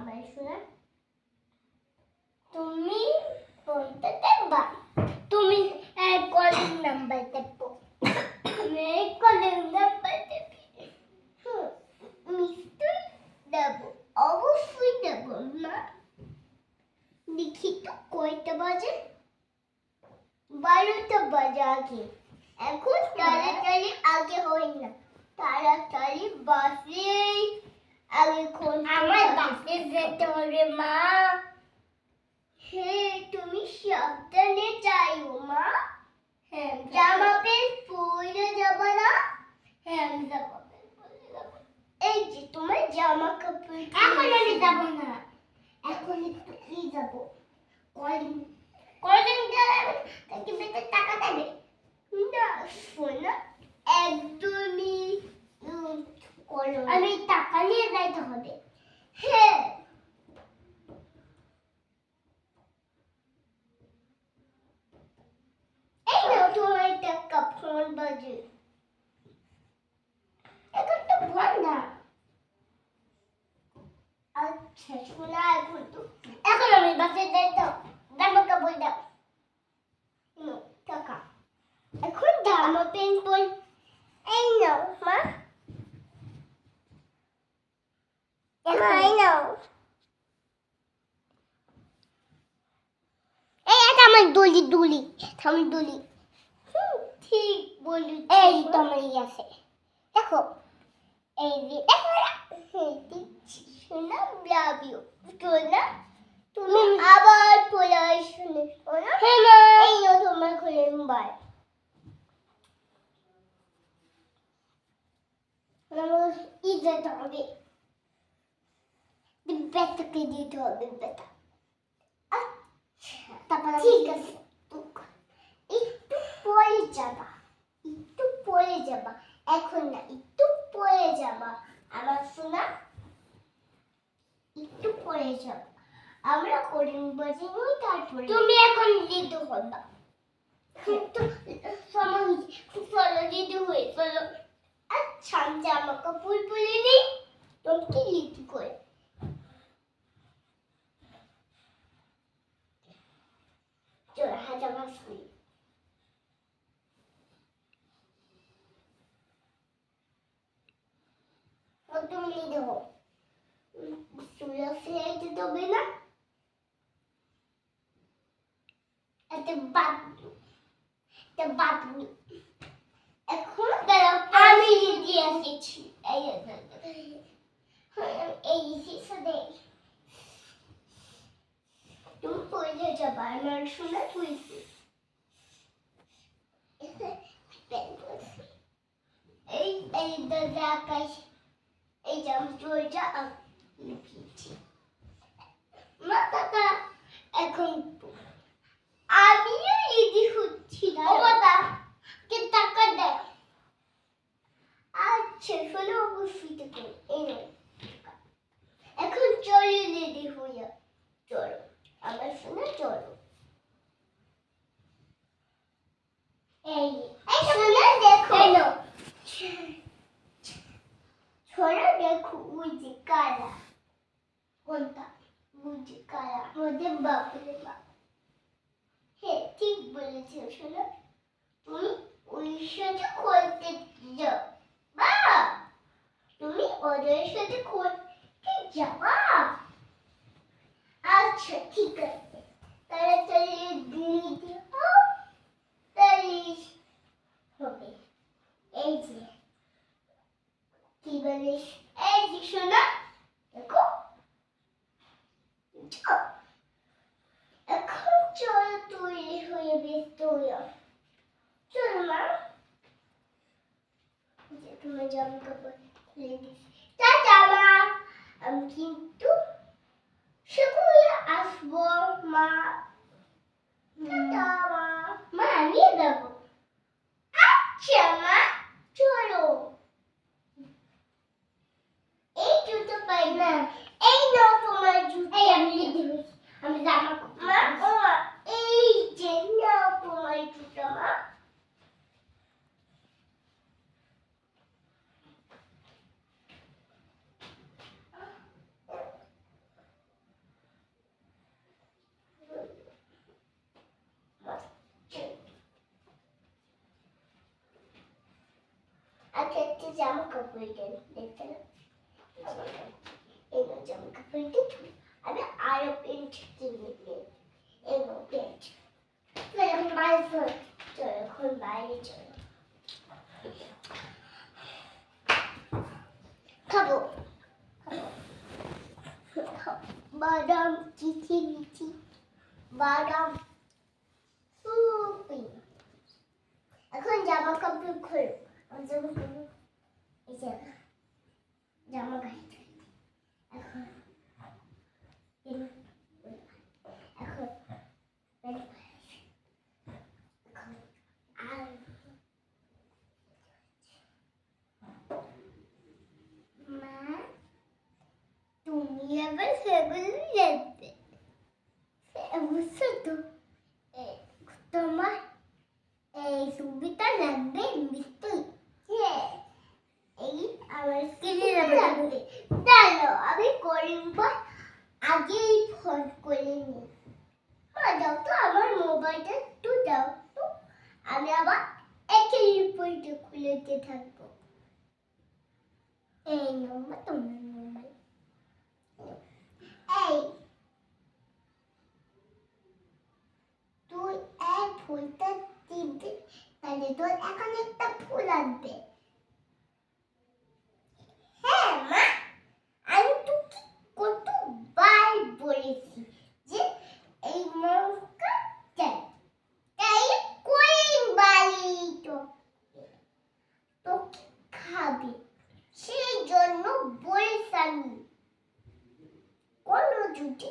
আমার শোনা তুমি ফোনটা দেখবা? তুমি কলিং নাম্বার দেখব। আমি কলিং নাম্বার দেবো, অবশ্যই না তো, কয়টা বাজে? বারোটা বাজে আগে। এখন তাড়াতাড়ি আগে হয় না। তাড়াতাড়ি বাসে আগে কোন আমার বাসে যেতে হবে মা। হে তুমি সাবধানে যাইও মা হ্যাঁ জামা প্যান্ট পরে যাব না হ্যাঁ আমি জামা প্যান্ট পরে যাব এই যে তোমার জামা কাপড় এখন আমি যাব না এখন একটু কি যাব কলিং কলিং যাবে তাকে বেতন টাকা দেবে না শোনা একদমই উম, করো না। আমি টাকা নিয়ে যাইতে হবে হ্যাঁ এই নাও তোমার টাকা ফোন বাজে। এখন তো বন্ধ। আচ্ছা শোনা এখন তো। এখন আমি বাসে যাই দাও জামা কাপড় দাও। টাকা। এখন জামা প্যান্ট পর এই নাও মা। আমার দুলি দুলি আমার দুলি। ঠিক বলি এই তো আমার আছে দেখো এই যে দেখো শোনা ব্লাবিও শোনা? তুমি আবার পড়াশোনা শোনা? এই তোমার খুলে মোবাইল আমার ই হবে। দিতে হবে বেতা তারপর ঠিক আছে। পরে যাবা একটু পরে যাবা এখন না একটু পরে যাবা আমার শোনা একটু পরে যাবা আমরা করিম বাজিনি তারপরে তুমি এখন লিডু হবা। তো সময় চলো লিডু হয়ে চলো। আচ্ছা আমি জামা কাপড় পরে নিই তুমি কি লিডু করে চলো হাজার মাস করি তুমি লিডু হো চুলা ফেলে দিতে হবে না? একটা বাবু একটা বাবু এখন আমি দিয়ে এসেছি এই এই শিশু তুমি পড়ে যাবা আমার শোনা তুইছি এই এই দাদা আকাশ। এই জাম দরজা লিখেছি মা কাকা এখন আমিও রেডি হচ্ছি না ও বাবা কে টাকা দেয় আচ্ছা শোনো অবশ্যই থেকে এই নাও টাকা। এখন চলো রেডি হইয়া চলো আমার শোনা চলো এই এই শোনা দেখো শোনা দেখো ওই যে কালা কোনটা কালা ওদের বাপরে বাপ হ্যাঁ ঠিক বলেছ শোনো। তুমি ওই সাথে যাও। বা, তুমি ওদের সাথে করতে যাবা? আচ্ছা ঠিক আছে। তাড়াতাড়ি দিয়ে দাও তাহলে হবে। এই যে, কি বলিস? এই যে শোনা দেখো যাও। এখন চল তৈরি হয়ে ব্যস্ত হইয়া চল মা এই যে তোমার জামা খুলে মা আমি কিন্তু সেগুলো আসব মা টাটা মা মা নিয়ে যাব আচ্ছা মা চলো এই জুতো পাই না এই নাও তোমার জুতো এই আমি লিখে দিচ্ছি আমি জামা মা ও মা, এই যে নাও তোমার জুতো মা জামা কাপড় দেন দেখতে না জামা কাপড় দিয়ে আমি আরও পেন্ট কিনে দিই এগুলো পেন্ট এখন বাইরে চলো এখন বাইরে চলো খাব বাদাম চিচি মিচি বাদাম এখন জামা কাপড় খোলো জামা কাপড় এই যে জামা গায়ে তুমি আবার সেগুলো যাবে বুঝছ তো এ, তোমার এই সুবিধা লাগবে মিষ্টি হ্যাঁ এই আমার কিনে লাগবে দাঁড়ো আমি করিব আগেই ফোন করে নি হ্যাঁ দাও তো আমার মোবাইলটা একটু দাও তো। আমি আবার একই রিপোর্টে খুলেতে থাকব। এই নম্বর তোমার মোবাইল। এই। তুই এই ফুলটা দিবি, তাহলে তোর এখন একটা ফুল আসবে হ্যাঁ মা আমি তোকে কতবার বলেছি যে এই নৌকা চাই তাই কই বাড়ি তো তোকে খাবে সেই জন্য বলেছি কোন যদি